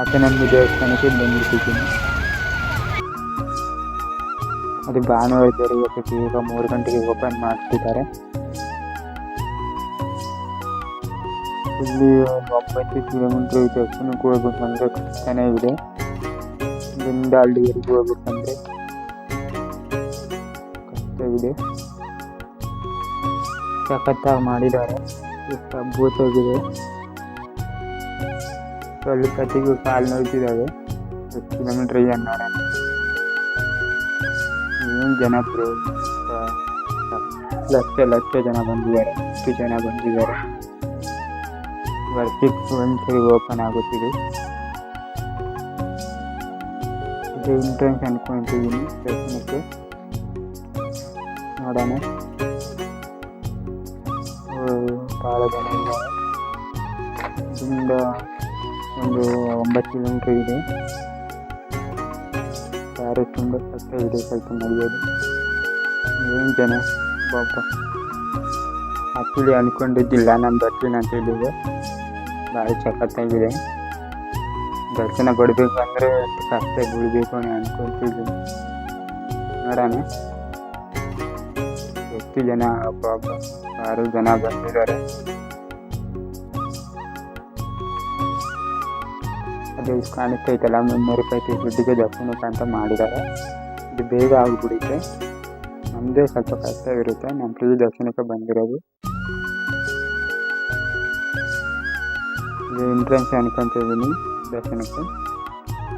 ಆತನಂದು ದೇವಸ್ಥಾನಕ್ಕೆ ಬಂದ್ಬಿಟ್ಟಿದ್ದೀನಿ. ಅದು ಭಾನುವಾರ ತೆರೆಯುತ್ತೆ ಈಗ ಮೂರು ಗಂಟೆಗೆ ಓಪನ್ ಮಾಡ್ತಿದ್ದಾರೆ. ಇಲ್ಲಿ ಒಂದು ಒಂಬತ್ತು ಕಿಲೋಮೀಟ್ರ್ ದರ್ಶನಕ್ಕೆ ಹೋಗ್ಬೇಕು ಅಂದರೆ ಕಷ್ಟನೇ ಇದೆ. ಇಲ್ಲಿಂದ ಅಲ್ಲಿವರೆಗೂ ಹೋಗ್ಬೇಕಂದ್ರೆ ಕಷ್ಟವಿದೆ ಸಖತ್ತಾಗಿ ಮಾಡಿದ್ದಾರೆ. ಅದ್ಭುತವಾಗಿದೆ. ಸ್ವಲ್ಪತ್ತಿಗೂ ಕಾಲು ನೋಯ್ತಿದ್ದಾವೆ ಎಷ್ಟು ಕಿಲೋಮೀಟ್ರ್ ಇದೆ ನೋಡೋಣ ಏನು ಜನ ಪ್ರೋ ಲಕ್ಷ ಲಕ್ಷ ಜನ ಬಂದಿದ್ದಾರೆ ಎಷ್ಟು ಜನ ಬಂದಿದ್ದಾರೆ ವರ್ಷಕ್ಕೆ ಒಂದ್ಸರಿ ಓಪನ್ ಆಗುತ್ತಿದೆ ಇದು ಎಂಟ್ರೆನ್ಸ್ ಅನ್ಕೊಂತಿದ್ದೀನಿ ದರ್ಶನಕ್ಕೆ ನೋಡೋಣ ಓ, ಭಾಳ ಜನ ಇದ್ದಾರೆ ಇಲ್ಲಿಂದ ಒಂದು ಒಂಬತ್ತು ಕಿಲೋಮೀಟ್ರ್ ಇದೆ ಯಾರು ತುಂಬ ಕಷ್ಟ ಇದೆ ಸ್ವಲ್ಪ ನಡೆಯೋದು ಏನು ಜನ ಪಾಪ ಆ್ಯಕ್ಚುಲಿ ಅಂದ್ಕೊಂಡಿದ್ದಿಲ್ಲ ನಾನು ಬರ್ತೀನಿ ಅಂತ ಹೇಳಿದೆ ಭಾಳ ಸಖತ್ತಾಗಿದೆ ದರ್ಶನ ಪಡಬೇಕಂದ್ರೆ ಎಷ್ಟು ಕಷ್ಟ ಬೀಳಬೇಕು ಅಂತ ಅನ್ಕೊತಿದ್ದೀನಿ ನೋಡೋಣ ಎಷ್ಟು ಜನ ಪಾಪ ಆರು ಜನ ಬಂದಿದ್ದಾರೆ ಅದು ಕಾಣಿಸ್ತೈತಲ್ಲ ಮುನ್ನೂರು ರೂಪಾಯಿ ದುಡ್ಡಿಗೆ ದರ್ಶನಕ್ಕೆ ಅಂತ ಮಾಡಿದ್ದಾರೆ. ಇದು ಬೇಗ ಆಗಿಬಿಡುತ್ತೆ. ನಮ್ಮದೇ ಸ್ವಲ್ಪ ಕಷ್ಟವಿರುತ್ತೆ. ನಮ್ಮ ಫ್ರೀ ದರ್ಶನಕ್ಕೆ ಬಂದಿರೋದು. ಇದು ಎಂಟ್ರೆನ್ಸ್ ಅನ್ಕೊಂತ ಇದ್ದೀನಿ ದರ್ಶನಕ್ಕೆ.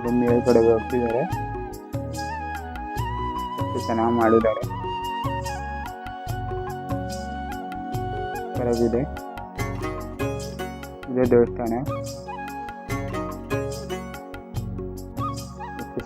ಇದನ್ನು ಮೇಲ್ಗಡೆ ಹೋಗ್ತಿದ್ದಾರೆ ಚೆನ್ನಾಗಿ ಮಾಡಿದ್ದಾರೆ. ಇದೆ ಇದೇ ದೇವಸ್ಥಾನ. ಎಷ್ಟು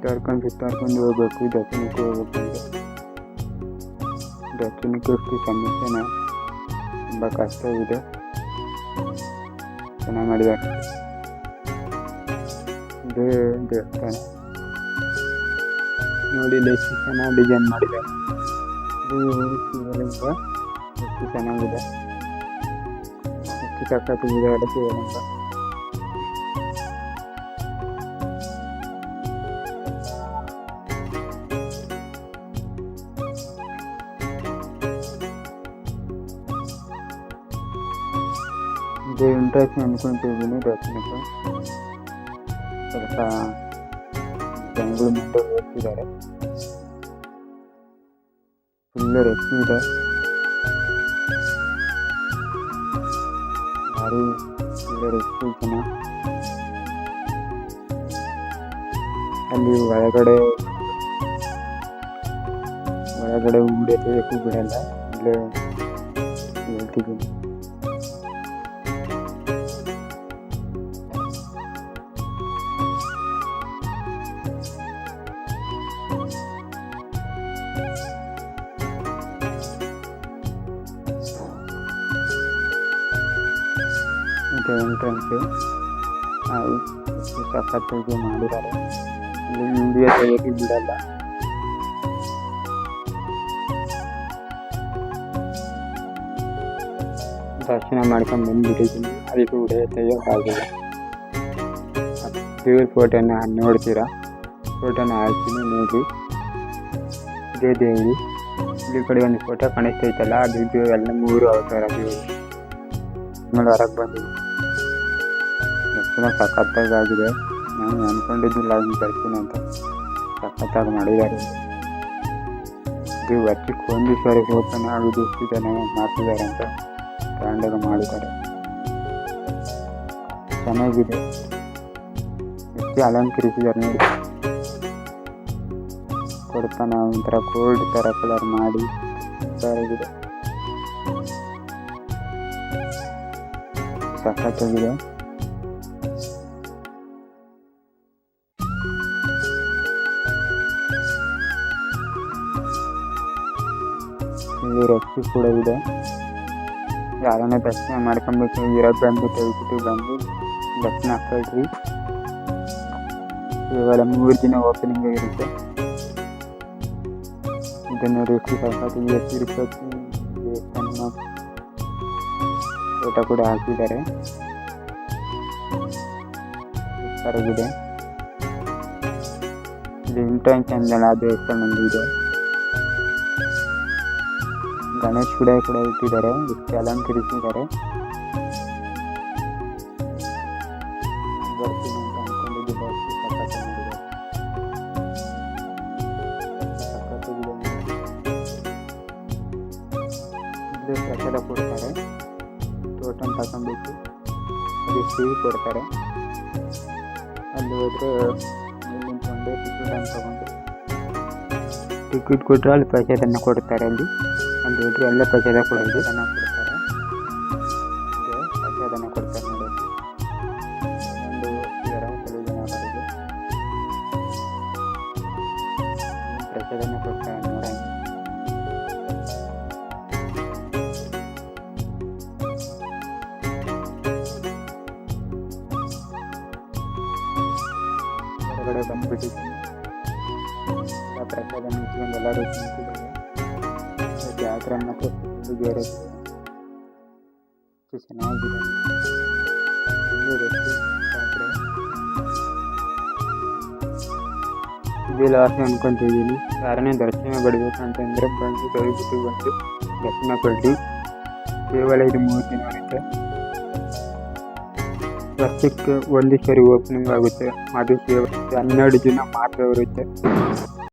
ಎಷ್ಟೊಂದಿದೆ ಸುತ್ತಾಡ್ಕೊಂಡು ಸುತ್ತಾಡ್ಕೊಂಡು ಹೋಗ್ಬೇಕು ದರ್ಶನಕ್ಕೆ ಹೋಗ್ಬೇಕಂದ್ರೆ ದರ್ಶನಕ್ಕೆ ಅಷ್ಟು ಸಮಸ್ಯೆನ ತುಂಬ ಕಷ್ಟವಿದೆ ಚೆನ್ನಾಗಿ ಮಾಡಿದ್ದಾರೆ ಇದೇ ದೇವಸ್ಥಾನ ನೋಡಿ ಇಲ್ಲಿ ಎಷ್ಟು ಚೆನ್ನಾಗಿ ಡಿಸೈನ್ ಮಾಡಿದ್ದಾರೆ ಇದು ಶಿವಲಿಂಗ ಎಷ್ಟು ಚೆನ್ನಾಗಿದೆ ಎಷ್ಟು ಸಖತ್ತಾಗಿದೆ ಅಲ್ಲ ಶಿವಲಿಂಗ ಇದು ಇಂಟ್ರೆಸ್ಟ್ ಅನ್ಕೊಂತಿದ್ದೀನಿ ದರ್ಶನಕ್ಕೆ ಸ್ವಲ್ಪ ಜನಗಳು ಮುಂದೆ ಹೋಗ್ತಿದ್ದಾರೆ ಫುಲ್ ರಶ್ ಇದೆ ಭಾರಿ ಫುಲ್ ರಶ್ ಜನ ಅಲ್ಲಿ ಒಳಗಡೆ ಒಳಗಡೆ ಉಂಡೆಕ್ಕೆ ಬಿಡಲ್ಲ ಇಲ್ಲೇ ಹೇಳ್ತಿದ್ದೀನಿ ಎಂಟ್ರೆನ್ಸು ಸಖತ್ತಾಗಿ ಮಾಡಿದ್ದಾರೆ. ಇಲ್ಲಿ ಇಂಡಿಯಾ ತೆಗೆಯೋಕೆ ಬಿಡಲ್ಲ. ದರ್ಶನ ಮಾಡ್ಕೊಂಡು ಬಂದ್ಬಿಟ್ಟಿದ್ದೀನಿ. ಅದಕ್ಕೆ ಉಡೆ ತೆಗಿಯೋಕ್ಕಾಗಿಲ್ಲ ದೇವ್ರ ಫೋಟೋನ ನೋಡ್ತೀರಾ? ಫೋಟೋನ ಹಾಕ್ತೀನಿ, ನೋಡಿ. ಇದೇ ದೇವರು. ಇಲ್ಲಿ ಕಡೆ ಒಂದು ಫೋಟೋ ಕಾಣಿಸ್ತೈತಲ್ಲ, ಅದು ಎಲ್ಲ ಮೂರು ಅವತಾರ ದೇವರು ಆಮೇಲೆ ಹೊರಗೆ ಬಂದಿದ್ವಿ ದರ್ಶನ ಸಖತ್ತಾಗಿದೆ ನಾನು ಅಂದ್ಕೊಂಡಿದ್ದಿಲ್ಲ ಹಿಂಗೆ ಬರ್ತೀನಿ ಅಂತ. ಸಖತ್ತಾಗಿ ಮಾಡಿದ್ದಾರೆ. ಇದು ವರ್ಷಕ್ಕೆ ಒಂದು ಸಾರಿ ಹೋಗ್ತಾನೆ ಆಗೋದು ಜನ ಮಾಡ್ತಿದ್ದಾರೆ ಅಂತ ಗ್ರ್ಯಾಂಡಾಗಿ ಮಾಡಿದ್ದಾರೆ. ಚೆನ್ನಾಗಿದೆ. ಎಷ್ಟು ಅಲಂಕರಿಸಿದ್ದಾರೆ ನೋಡಿ. ಕೊಡ್ತಾನೆ ಒಂಥರ ಗೋಲ್ಡ್ ಥರ ಕಲರ್ ಮಾಡಿ ಸೂಪರಾಗಿದೆ ಸಖತ್ತಾಗಿದೆ. ಇಲ್ಲಿ ರಸ್ತೆ ಕೂಡ ಇದೆ. ಯಾರನ್ನ ದರ್ಶನ ಮಾಡ್ಕೊಂಬಿಟ್ಟು ಇರೋ ಬಂದು ತೆಗೆದ್ಬಿಟ್ಟು ಬಂದು ದರ್ಶನ ಹಾಕೊಳ್ರಿ. ಇವಾಗ ಮೂರು ದಿನ ಓಪನಿಂಗ್ ಇರುತ್ತೆ. ಇದನ್ನ ನೋಡಿ ಎಷ್ಟು ಸಖತ್ತಾಗಿ ತಿರುಪತಿ ದೇವಸ್ಥಾನ ಫೋಟೋ ಕೂಡ ಹಾಕಿದ್ದಾರೆ. ಹೊರಗಿದೆ ಇದು ಇಂಟರ್ನ್ ಚಂದನ ದೇವಸ್ಥಾನ ಇದೆ. ಗಣೇಶ್ ಕೂಡ ಕೂಡ ಇಟ್ಟಿದ್ದಾರೆ ಇದಕ್ಕೆ ಅಲಂಕರಿಸಿದ್ದಾರೆ ಬರ್ತೀನಿ ಅಂತ ಅನ್ಕೊಂಡಿದ್ದೆ ಬಸ್ ಸಖತ್ತಾಗಿ ಮಾಡಿದ್ದಾರೆ. ಸಖತ್ತಾಗಿದೆ ನೋಡಿ. ಇಲ್ಲೇ ಪ್ರಸಾದ ಕೊಡ್ತಾರೆ ಟೋಟನ್ ತಗೊಂಡ್ಬಿಟ್ಟು ಅದು ಸಿಹಿ ಕೊಡ್ತಾರೆ ಅಲ್ಲಿ ಹೋದ್ರೆ ಅಲ್ಲಿ ನಿಂತ್ಕೊಂಡು ಟಿಕೆಟ್ ಅಂತ ತಗೊಂಡು ಟಿಕೆಟ್ ಕೊಟ್ಟರೆ ಅಲ್ಲಿ ಪ್ರಸಾದನ ಕೊಡ್ತಾರೆ ಅಲ್ಲಿ ಅಲ್ಲಿ ಹೋದ್ರೆ ಎಲ್ಲ ಪ್ರಸಾದ ಕೊಡೋದು ದನ ಕೊಡ್ತಾರೆ. ಪ್ರಸಾದನ ಕೊಡ್ತಾರೆ ನೋಡಿ. ಒಂದು ಇದ್ದಾರೆ ಕೆಲವು ಅವರಿಗೆ ಪ್ರಸಾದನ ಕೊಡ್ತಾರೆ ನೋಡಿ. ಹೊರಗಡೆ ಬಂದ್ಬಿಟ್ಟಿದ್ದೀನಿ. ಪ್ರಸಾದ ನಿಂತ್ಕೊಂಡು ಎಲ್ಲರೂ ತಿಂತಿದ್ದಾರೆ ಮಾತ್ರ ಫುಲ್ಲು ಬೇರೆ ಚೆನ್ನಾಗಿದೆ ಇದೇ ಲಾಸ್ಟ್ ಅನ್ಕೊಂತಿದ್ದೀನಿ ಯಾರನ್ನೇ ದರ್ಶನ ಪಡಿಬೇಕು ಅಂತಂದರೆ ಬಂದು ದಯವಿಟ್ಟು ಬಂದು ದರ್ಶನ ಪಡಿ ಕೇವಲ ಇದು ಮೂರು ದಿನ ಇರುತ್ತೆ ವರ್ಷಕ್ಕೆ ಒಂದು ಸರಿ ಓಪನಿಂಗ್ ಆಗುತ್ತೆ. ಅದು ಕೇವಲ ಹನ್ನೆರಡು ದಿನ ಮಾತ್ರ ಇರುತ್ತೆ.